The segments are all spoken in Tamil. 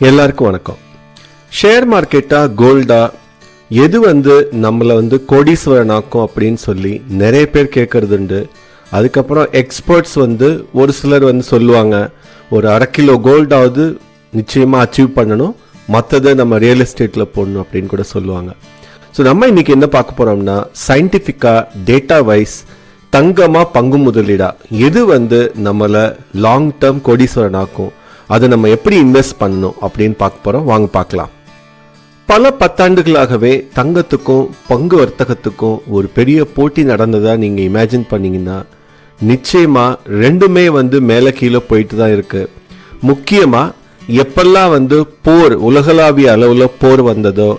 எல்லாருக்கும் வணக்கம். ஷேர் மார்க்கெட்டா கோல்டா எது வந்து நம்மளை வந்து கோடீஸ்வரன் ஆக்கும் அப்படின்னு சொல்லி நிறைய பேர் கேட்கறதுண்டு அதுக்கப்புறம் எக்ஸ்பர்ட்ஸ் வந்து ஒரு சிலர் வந்து சொல்லுவாங்க ஒரு அரை கிலோ கோல்டாவது நிச்சயமாக அச்சீவ் பண்ணணும் மற்றதை நம்ம ரியல் எஸ்டேட்டில் போடணும் அப்படின்னு கூட சொல்லுவாங்க. ஸோ நம்ம இன்னைக்கு என்ன பார்க்க போறோம்னா சயின்டிஃபிக்காக டேட்டா வைஸ் தங்கமாக பங்கு முதலீடா எது வந்து நம்மளை லாங் டேர்ம் கோடீஸ்வரன் ஆக்கும் அதை நம்ம எப்படி இன்வெஸ்ட் பண்ணணும் அப்படின்னு பார்க்க போகிறோம் வாங்க பார்க்கலாம். பல பத்தாண்டுகளாகவே தங்கத்துக்கும் பங்கு வர்த்தகத்துக்கும் ஒரு பெரிய போட்டி நடந்ததாக நீங்கள் இமேஜின் பண்ணிங்கன்னா நிச்சயமாக ரெண்டுமே வந்து மேலே கீழே போயிட்டு தான் இருக்குது முக்கியமாக எப்பெல்லாம் வந்து போர் உலகளாவிய அளவில் போர் வந்ததோ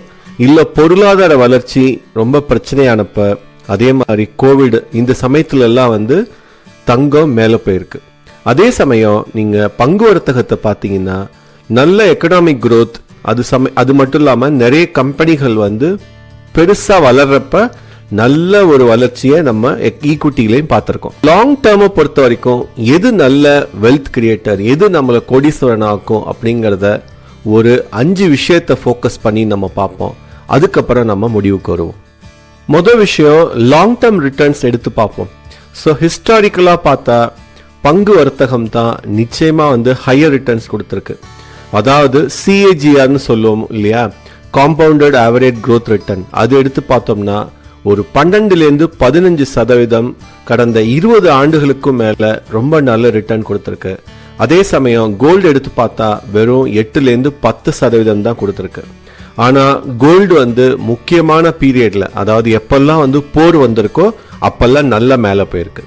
இல்லை பொருளாதார வளர்ச்சி ரொம்ப பிரச்சனையானப்ப அதே மாதிரி கோவிட் இந்த சமயத்துலலாம் வந்து தங்கம் மேலே போயிருக்கு. அதே சமயம் நீங்கள் பங்கு வர்த்தகத்தை பார்த்தீங்கன்னா நல்ல எக்கனாமிக் க்ரோத் அது சம அது மட்டும் இல்லாமல் நிறைய கம்பெனிகள் வந்து பெருசாக வளர்றப்ப நல்ல ஒரு வளர்ச்சியை நம்ம ஈக்குட்டிகளையும் பார்த்துருக்கோம். லாங் டேர்மை பொறுத்த வரைக்கும் எது நல்ல வெல்த் கிரியேட்டர் எது நம்மளை கோடீஸ்வரன் ஆக்கும் அப்படிங்கிறத ஒரு அஞ்சு விஷயத்தை ஃபோக்கஸ் பண்ணி நம்ம பார்ப்போம். அதுக்கப்புறம் நம்ம முடிவுக்கு வருவோம். முதல் விஷயம் லாங் டேர்ம் ரிட்டர்ன்ஸ் எடுத்து பார்ப்போம். ஸோ ஹிஸ்டாரிக்கலாக பார்த்தா பங்கு வர்த்தகம் தான் நிச்சயமாக வந்து ஹையர் ரிட்டர்ன்ஸ் கொடுத்துருக்கு. அதாவது சிஏஜிஆர்னு சொல்லுவோம் இல்லையா? காம்பவுண்டட் ஆவரேஜ் க்ரோத் ரிட்டர்ன் அது எடுத்து பார்த்தோம்னா ஒரு பன்னெண்டுலேருந்து பதினஞ்சு சதவீதம் கடந்த இருபது ஆண்டுகளுக்கும் மேலே ரொம்ப நல்ல ரிட்டர்ன் கொடுத்துருக்கு. அதே சமயம் கோல்டு எடுத்து பார்த்தா வெறும் எட்டுலேருந்து பத்து சதவீதம் தான் கொடுத்துருக்கு. ஆனால் கோல்டு வந்து முக்கியமான பீரியடில் அதாவது எப்பெல்லாம் வந்து போர் வந்திருக்கோ அப்பெல்லாம் நல்ல மேலே போயிருக்கு.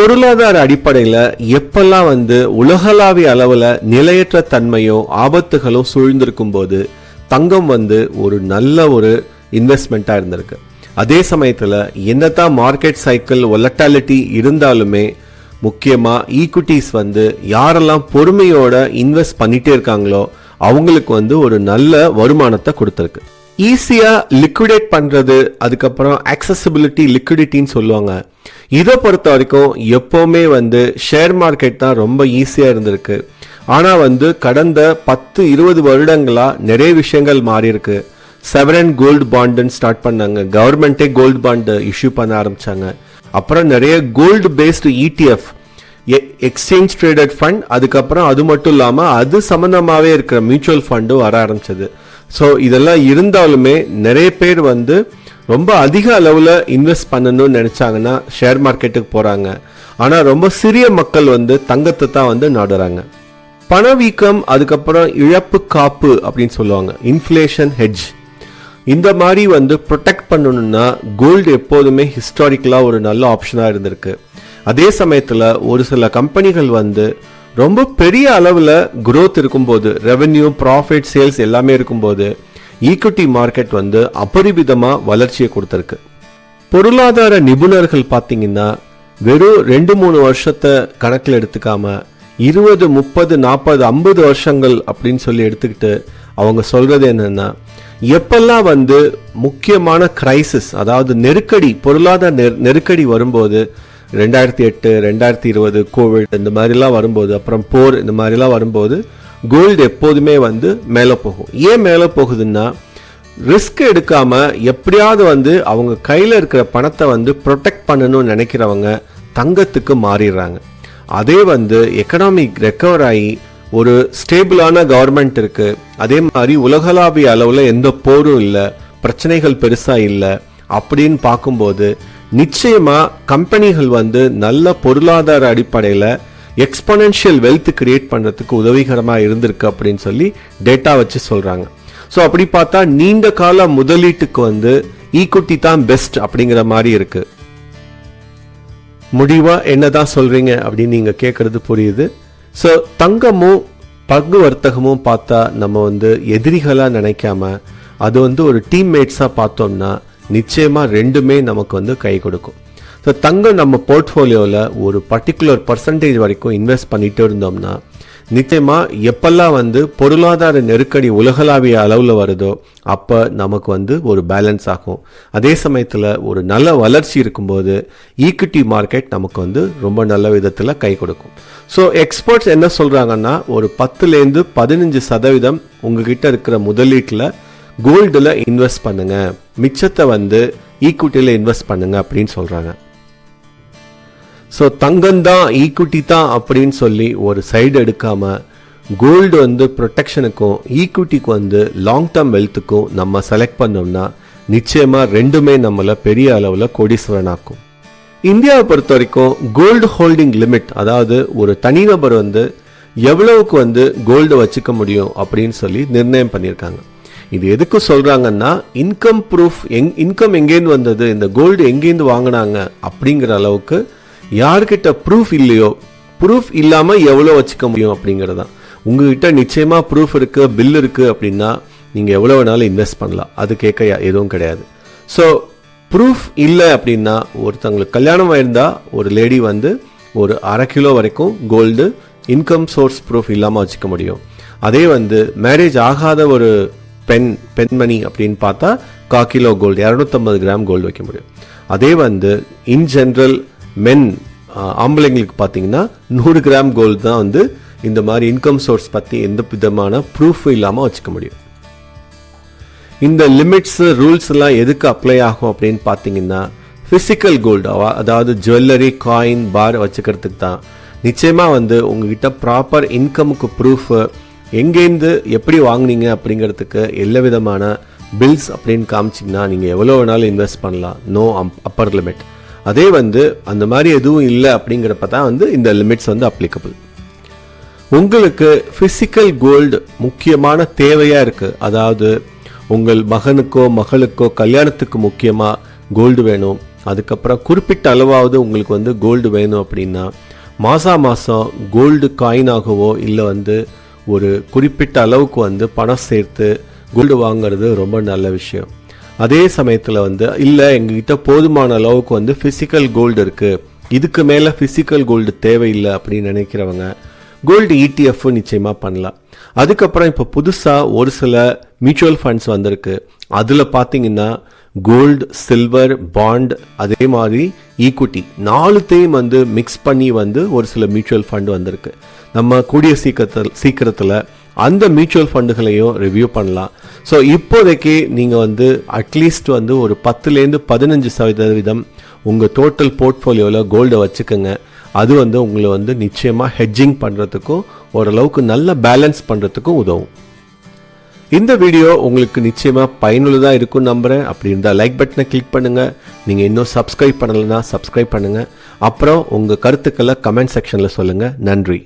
பொருளாதார அடிப்படையில் எப்பெல்லாம் வந்து உலகளாவிய அளவில் நிலையற்ற தன்மையோ ஆபத்துகளோ சூழ்ந்திருக்கும் போது தங்கம் வந்து ஒரு நல்ல ஒரு இன்வெஸ்ட்மெண்ட்டாக இருந்திருக்கு. அதே சமயத்தில் என்னதான் மார்க்கெட் சைக்கிள் ஒலட்டாலிட்டி இருந்தாலுமே முக்கியமாக ஈக்குட்டிஸ் வந்து யாரெல்லாம் பொறுமையோட இன்வெஸ்ட் பண்ணிட்டே இருக்காங்களோ அவங்களுக்கு வந்து ஒரு நல்ல வருமானத்தை கொடுத்துருக்கு. ஈஸியாக லிக்விடேட் பண்ணுறது அதுக்கப்புறம் accessibility லிக்விடிட்டின்னு சொல்லுவாங்க. இதை பொறுத்த வரைக்கும் எப்போவுமே வந்து ஷேர் மார்க்கெட் தான் ரொம்ப ஈஸியாக இருந்திருக்கு. ஆனால் வந்து கடந்த பத்து இருபது வருடங்களாக நிறைய விஷயங்கள் மாறியிருக்கு. செவரன் கோல்டு பாண்டுன்னு ஸ்டார்ட் பண்ணாங்க. கவர்மெண்ட்டே கோல்டு பாண்டு இஷ்யூ பண்ண ஆரம்பித்தாங்க அப்புறம் நிறைய gold based ETF exchange traded fund அதுக்கப்புறம் அது மட்டும் இல்லாமல் அது சம்மந்தமாகவே இருக்கிற மியூச்சுவல் ஃபண்டும் வர ஆரம்பிச்சது. ஸோ இதெல்லாம் இருந்தாலுமே நிறைய பேர் வந்து ரொம்ப அதிக அளவில் இன்வெஸ்ட் பண்ணணும்னு நினச்சாங்கன்னா ஷேர் மார்க்கெட்டுக்கு போகிறாங்க ஆனால் ரொம்ப சிறிய மக்கள் வந்து தங்கத்தை தான் வந்து நாடுறாங்க. பணவீக்கம் அதுக்கப்புறம் இழப்பு காப்பு அப்படின்னு சொல்லுவாங்க. இன்ஃப்ளேஷன் ஹெட்ஜ் இந்த மாதிரி வந்து ப்ரொடெக்ட் பண்ணணும்னா கோல்டு எப்போதுமே ஹிஸ்டாரிக்கலாக ஒரு நல்ல ஆப்ஷனாக இருந்திருக்கு. அதே சமயத்தில் ஒரு சில கம்பெனிகள் வந்து ரொம்ப பெரிய அளவில் குரோத் இருக்கும்போது ரெவென்யூ ப்ராஃபிட் சேல்ஸ் எல்லாமே இருக்கும்போது ஈக்விட்டி மார்க்கெட் வந்து அபரிமிதமாக வளர்ச்சியை கொடுத்துருக்கு. பொருளாதார நிபுணர்கள் பார்த்தீங்கன்னா வெறும் ரெண்டு மூணு வருஷத்தை கணக்கில் எடுத்துக்காம இருபது முப்பது நாற்பது ஐம்பது வருஷங்கள் அப்படின்னு சொல்லி எடுத்துக்கிட்டு அவங்க சொல்கிறது என்னென்னா எப்பெல்லாம் வந்து முக்கியமான கிரைசிஸ் அதாவது நெருக்கடி பொருளாதார நெரு- நெருக்கடி வரும்போது ரெண்டாயிரத்தி எட்டு ரெண்டாயிரத்தி இருபது கோவிட் இந்த மாதிரிலாம் வரும்போது அப்புறம் போர் இந்த மாதிரிலாம் வரும்போது கோல்டு எப்போதுமே வந்து மேலே போகும். ஏன் மேலே போகுதுன்னா ரிஸ்க் எடுக்காமல் எப்படியாவது வந்து அவங்க கையில் இருக்கிற பணத்தை வந்து ப்ரொடெக்ட் பண்ணணும்னு நினைக்கிறவங்க தங்கத்துக்கு மாறிடுறாங்க. அதே வந்து எக்கனாமிக் ரெக்கவர் ஆகி ஒரு ஸ்டேபிளான கவர்மெண்ட் இருக்குது அதே மாதிரி உலகளாவிய அளவில் எந்த போரும் இல்லை பிரச்சனைகள் பெருசாக இல்லை அப்படின்னு பார்க்கும்போது நிச்சயமா கம்பெனிகள் வந்து நல்ல பொருளாதார அடிப்படையில் எக்ஸ்பனன்ஷியல் வெல்த் கிரியேட் பண்ணுறதுக்கு உதவிகரமாக இருந்திருக்கு அப்படின்னு சொல்லி டேட்டா வச்சு சொல்கிறாங்க ஸோ அப்படி பார்த்தா நீண்ட கால முதலீட்டுக்கு வந்து ஈக்குட்டி தான் பெஸ்ட் அப்படிங்கிற மாதிரி இருக்கு. என்ன தான் சொல்கிறீங்க அப்படின்னு நீங்கள் கேட்குறது புரியுது. ஸோ தங்கமும் பங்கு வர்த்தகமும் பார்த்தா நம்ம வந்து எதிரிகளாக நினைக்காம அது வந்து ஒரு டீம்மேட்ஸாக பார்த்தோம்னா நிச்சயமாக ரெண்டுமே நமக்கு வந்து கை கொடுக்கும். ஸோ தங்கம் நம்ம போர்ட்ஃபோலியோவில் ஒரு பர்டிகுலர் பர்சன்டேஜ் வரைக்கும் இன்வெஸ்ட் பண்ணிட்டு இருந்தோம்னா நிச்சயமாக எப்பெல்லாம் வந்து பொருளாதார நெருக்கடி உலகளாவிய அளவில் வருதோ அப்போ நமக்கு வந்து ஒரு பேலன்ஸ் ஆகும். அதே சமயத்தில் ஒரு நல்ல வளர்ச்சி இருக்கும்போது ஈக்விட்டி மார்க்கெட் நமக்கு வந்து ரொம்ப நல்ல விதத்தில் கை கொடுக்கும். ஸோ எக்ஸ்பர்ட்ஸ் என்ன சொல்கிறாங்கன்னா ஒரு பத்துலேருந்து பதினஞ்சு சதவீதம் உங்ககிட்ட இருக்கிற முதலீட்டில் கோல்டில் இன்வெஸ்ட் பண்ணுங்கள் மிச்சத்தை வந்து ஈக்குவிட்டியில் இன்வெஸ்ட் பண்ணுங்க அப்படின்னு சொல்கிறாங்க ஸோ தங்கம் தான் ஈக்குவிட்டி தான் அப்படின்னு சொல்லி ஒரு சைடு எடுக்காமல் கோல்டு வந்து ப்ரொடெக்ஷனுக்கும் ஈக்குவிட்டிக்கு வந்து லாங் டேர்ம் வெல்த்துக்கும் நம்ம செலக்ட் பண்ணோம்னா நிச்சயமாக ரெண்டுமே நம்மளை பெரிய அளவில் கோடீஸ்வரனாக்கும் இந்தியாவை பொறுத்த வரைக்கும் கோல்டு ஹோல்டிங் லிமிட் அதாவது ஒரு தனிநபர் வந்து எவ்வளவுக்கு வந்து கோல்டு வச்சுக்க முடியும் அப்படின்னு சொல்லி நிர்ணயம் பண்ணியிருக்காங்க. இது எதுக்கு சொல்கிறாங்கன்னா இன்கம் ப்ரூஃப் எங் இன்கம் எங்கேருந்து வந்தது இந்த கோல்டு எங்கேருந்து வாங்கினாங்க அப்படிங்கிற அளவுக்கு யார்கிட்ட ப்ரூஃப் இல்லையோ ப்ரூஃப் இல்லாமல் எவ்வளோ வச்சுக்க முடியும் அப்படிங்கிறதான் உங்ககிட்ட நிச்சயமாக ப்ரூஃப் இருக்குது பில் இருக்குது அப்படின்னா நீங்கள் எவ்வளோ வேணாலும் இன்வெஸ்ட் பண்ணலாம். அது கேட்க எதுவும் கிடையாது. ஸோ ப்ரூஃப் இல்லை அப்படின்னா ஒருத்தவங்களுக்கு கல்யாணம் ஆயிருந்தால் ஒரு லேடி வந்து ஒரு அரை கிலோ வரைக்கும் கோல்டு இன்கம் சோர்ஸ் ப்ரூஃப் இல்லாமல் வச்சுக்க முடியும். அதே வந்து மேரேஜ் ஆகாத ஒரு பெண் பெண்மணி அப்படின்னு பார்த்தா கா கிலோ கோல்டு இரநூத்தம்பது கிராம் கோல்டு வைக்க முடியும். அதே வந்து இன் ஜென்ரல் மென் ஆம்பளைங்களுக்கு பார்த்தீங்கன்னா நூறு கிராம் கோல்டு தான் வந்து இந்த மாதிரி இன்கம் சோர்ஸ் பற்றி எந்த விதமான ப்ரூஃப் இல்லாமல் வச்சுக்க முடியும். இந்த லிமிட்ஸ் ரூல்ஸ் எல்லாம் எதுக்கு அப்ளை ஆகும் அப்படின்னு பார்த்தீங்கன்னா ஃபிசிக்கல் கோல்டு அதாவது ஜுவல்லரி காயின் பார் வச்சுக்கிறதுக்கு தான். நிச்சயமா வந்து உங்ககிட்ட ப்ராப்பர் இன்கமுக்கு ப்ரூஃப் எங்கேருந்து எப்படி வாங்குனீங்க அப்படிங்கிறதுக்கு எல்லா விதமான பில்ஸ் அப்படின்னு காமிச்சிங்கன்னா நீங்கள் எவ்வளோ வேணாலும் இன்வெஸ்ட் பண்ணலாம். நோ அப்பர் லிமிட் அதே வந்து அந்த மாதிரி எதுவும் இல்லை அப்படிங்கிறப்ப தான் வந்து இந்த லிமிட்ஸ் வந்து அப்ளிகபிள் உங்களுக்கு ஃபிசிக்கல் கோல்டு முக்கியமான தேவையாக இருக்குது அதாவது உங்கள் மகனுக்கோ மகளுக்கோ கல்யாணத்துக்கு முக்கியமாக கோல்டு வேணும். அதுக்கப்புறம் குறிப்பிட்ட அளவாவது உங்களுக்கு வந்து கோல்டு வேணும் அப்படின்னா மாதம் மாதம் கோல்டு காயினாகவோ இல்லை வந்து ஒரு குறிப்பிட்ட அளவுக்கு வந்து பணம் சேர்த்து கோல்டு வாங்குறது ரொம்ப நல்ல விஷயம். அதே சமயத்தில் வந்து இல்லை எங்ககிட்ட போதுமான அளவுக்கு வந்து ஃபிசிக்கல் கோல்டு இருக்குது இதுக்கு மேலே ஃபிசிக்கல் கோல்டு தேவையில்லை அப்படின்னு நினைக்கிறவங்க கோல்டு இடிஎஃப் நிச்சயமாக பண்ணலாம். அதுக்கப்புறம் இப்போ புதுசாக ஒரு சில மியூச்சுவல் ஃபண்ட்ஸ் வந்திருக்கு. அதில் பார்த்தீங்கன்னா கோல்டு சில்வர் பாண்ட் அதே மாதிரி ஈக்விட்டி நாலுத்தையும் வந்து மிக்ஸ் பண்ணி வந்து ஒரு சில மியூச்சுவல் ஃபண்ட் வந்திருக்கு. நம்ம கூடிய சீக்கிரத்தில் சீக்கிரத்தில் அந்த மியூச்சுவல் ஃபண்டுகளையும் ரிவ்யூ பண்ணலாம். ஸோ இப்போதைக்கு நீங்கள் வந்து அட்லீஸ்ட் வந்து ஒரு பத்துலேருந்து பதினஞ்சு சதவீதம் உங்கள் டோட்டல் போர்ட்ஃபோலியோவில் கோல்டை வச்சுக்கோங்க. அது வந்து உங்களை வந்து நிச்சயமாக ஹெட்ஜிங் பண்ணுறதுக்கும் ஓரளவுக்கு நல்ல பேலன்ஸ் பண்ணுறதுக்கும் உதவும். இந்த வீடியோ உங்களுக்கு நிச்சயமாக பயனுள்ளதாக இருக்கும் நம்புகிறேன் அப்படி இருந்தால் லைக் பட்டனை கிளிக் பண்ணுங்கள் நீங்கள் இன்னும் சப்ஸ்கிரைப் பண்ணலைன்னா சப்ஸ்கிரைப் பண்ணுங்கள் அப்புறம் உங்கள் கருத்துக்களை கமெண்ட் செக்ஷனில் சொல்லுங்கள் நன்றி.